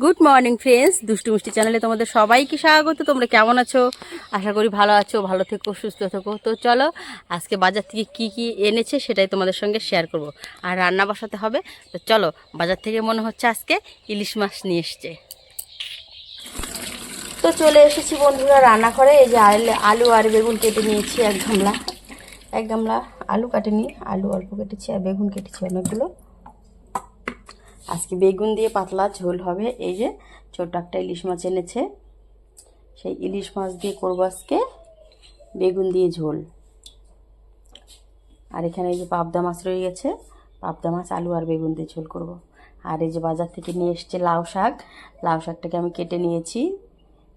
Good morning friends দুষ্টু মিষ্টি চ্যানেলে তোমাদের সবাইকে স্বাগত। তোমরা কেমন আছো? আশা করি ভালো আছো, ভালো থেকো, সুস্থ থেকো। তো চলো, আজকে বাজার থেকে কি কি এনেছে সেটাই তোমাদের সঙ্গে শেয়ার করব। আর রান্না বসাতে হবে। তো চলো, বাজার থেকে মনে হচ্ছে আজকে ইলিশ মাছ নিয়ে এসছে। তো চলে এসেছি বন্ধুরা রান্না করে এই যে আলু- আলু আর বেগুন কেটে নিয়েছি, এক গামলা। এক গামলা আলু কাটেনি, আলু অল্প কেটেছি আর বেগুন কেটেছি অনেকগুলো। আজকে বেগুন দিয়ে পাতলা ঝোল হবে। এই যে ছোট একটা ইলিশ মাছ এনেছে। সেই ইলিশ মাছ দিয়ে করব আজকে বেগুন দিয়ে ঝোল। আর এখানে এই যে পাবদা মাছ রয়ে গেছে। পাবদা মাছ, আলু আর বেগুন দিয়ে ঝোল করব। আর এই যে বাজার থেকে নিয়ে এসছে লাউ শাক। লাউ শাকটাকে আমি কেটে নিয়েছি।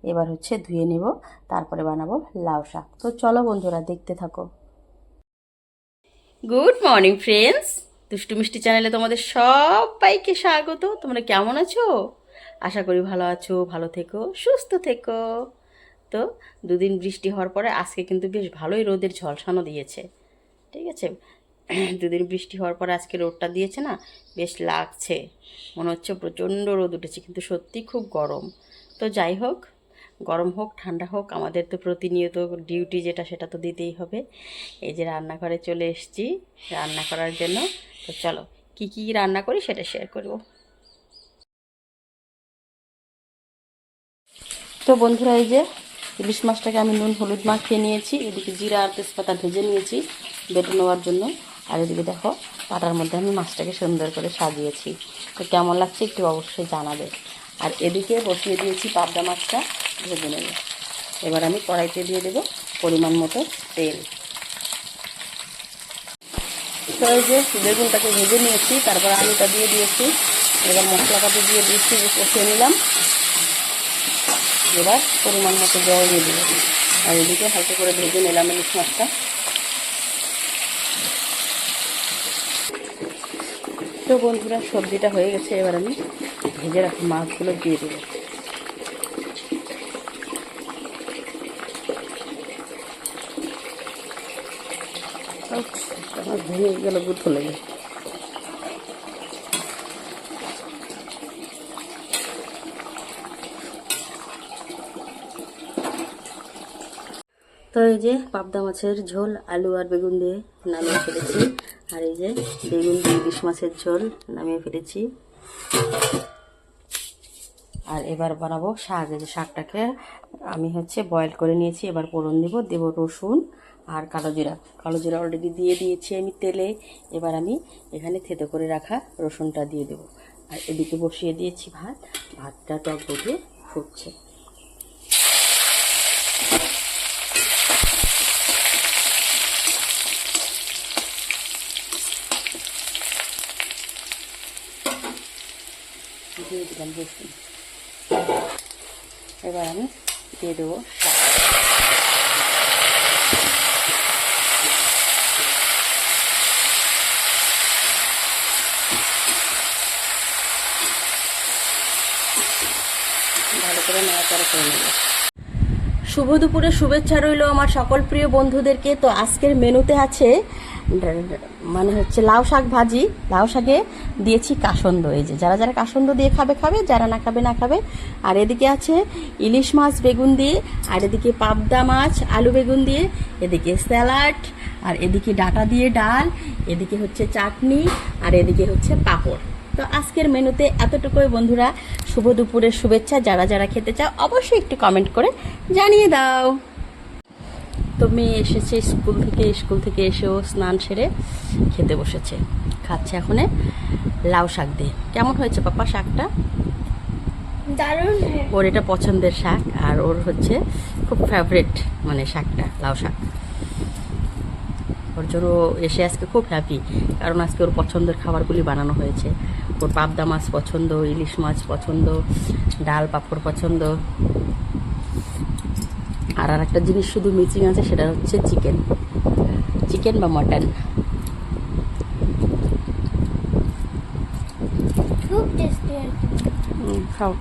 এবার হচ্ছে ধুয়ে নেব, তারপরে বানাবো লাউ শাক। তো চলো বন্ধুরা, দেখতে থাকো। গুড মর্নিং ফ্রেন্ডস দুষ্টু মিষ্টি চ্যানেলে তোমাদের সবাইকে স্বাগত। তোমরা কেমন আছো? আশা করি ভালো আছো, ভালো থেকো, সুস্থ থেকো। তো দুদিন বৃষ্টি হওয়ার পরে আজকে কিন্তু বেশ ভালোই রোদের ঝলসানো দিয়েছে। ঠিক আছে? দুদিন বৃষ্টি হওয়ার পরে আজকে রোদটা দিয়েছে না, বেশ লাগছে। মনে হচ্ছে প্রচণ্ড রোদ উঠেছে, কিন্তু সত্যি খুব গরম। তো যাই হোক গরম হোক, ঠান্ডা হোক, আমাদের তো প্রতিনিয়ত ডিউটি যেটা সেটা তো দিতেই হবে। এই যে রান্নাঘরে চলে এসেছি রান্না করার জন্য। তো চলো, কি কি রান্না করি সেটা শেয়ার করব। তো বন্ধুরা, এই যে ইলিশ মাছটাকে আমি নুন, হলুদ মাখিয়ে নিয়েছি, এদিকে জিরা আর তেজপাতা ভেজে নিয়েছি বেটে নেওয়ার জন্য। আর এদিকে দেখো, পাটার মধ্যে আমি মাছটাকে সুন্দর করে সাজিয়েছি। তো কেমন লাগছে একটু অবশ্যই জানাবে। আর এদিকে বসিয়ে দিয়েছি পাবদা মাছটা। ভেজে নেব। এবার আমি কড়াইতে দিয়ে দেবো পরিমাণ মতো তেল। তো যে বেগুনটাকে ভেজে নিয়েছি, তারপর আলুটা দিয়ে দিয়েছি, এবার মশলাটাকে দিয়ে দিয়েছি কষিয়ে নিলাম। এবার পরিমাণ মতো জল দিয়ে দেবো। আর এদিকে হালকা করে ভেজে নিলাম ইলিশ মাছটা তো বন্ধুরা, সবজিটা হয়ে গেছে, এবার আমি ভেজে রাখা মাছগুলো দিয়ে দেবো। আমার ভেঙে গেল লেগে তো এই যে পাবদা মাছের ঝোল, আলু আর বেগুন দিয়ে নামিয়ে ফেলেছি। আর এই যে বেগুন দিয়ে ইলিশ মাছের ঝোল নামিয়ে ফেলেছি। আর এবার বানাবো শাক। এই যে শাকটাকে আমি হচ্ছে বয়েল করে নিয়েছি। এবার পোড়ন দিব, দেব রসুন আর কালো জিরা। কালো জিরা অলরেডি দিয়ে দিয়েছি আমি তেলে। এবার আমি এখানে থেতো করে রাখা রসুনটা দিয়ে দেবো। আর এদিকে বসিয়ে দিয়েছি ভাত। ভাতটা টক বসে ফুটছে। দিয়ে এবার আমি দিয়ে দেবো ভালো করে নাড়াচাড়া করে নেব শুভ দুপুরে শুভেচ্ছা রইল আমার সকল প্রিয় বন্ধুদেরকে। তো আজকের মেনুতে আছে মানে হচ্ছে লাউ শাক ভাজি। লাউ শাকে দিয়েছি কাসন্দ, এই যে যারা যারা কাসন্দ দিয়ে খাবে খাবে, যারা না খাবে না খাবে। আর এদিকে আছে ইলিশ মাছ, বেগুন দিয়ে, আর এদিকে পাবদা মাছ, আলু বেগুন দিয়ে, এদিকে স্যালাড, আর এদিকে ডাটা দিয়ে ডাল, এদিকে হচ্ছে চাটনি, আর এদিকে হচ্ছে পাঁপড়। তো আজকের মেনুতে এতটুকুই বন্ধুরা। শুভ দুপুরের শুভেচ্ছা। যারা যারা খেতে চাও অবশ্যই একটু কমেন্ট করে জানিয়ে দাও। তো মেয়ে এসেছে স্কুল থেকে স্কুল থেকে এসেও স্নান সেরে খেতে বসেছে। খাচ্ছে এখনে লাউ শাক দিয়ে। কেমন হয়েছে পাপা শাকটা? দারুণ। ওর এটা পছন্দের শাক আর ওর হচ্ছে খুব ফেভারিট মানে শাকটা লাউ শাক। ওর জন্য এসে আজকে খুব হ্যাপি কারণ আজকে ওর পছন্দের খাবারগুলি বানানো হয়েছে। ওর পাবদা মাছ পছন্দ ইলিশ মাছ পছন্দ ডাল পাঁপড় পছন্দ। আর আর একটা জিনিস শুধু মিচিং আছে সেটা হচ্ছে চিকেন চিকেন বা মটন খুব টেস্টি খাও।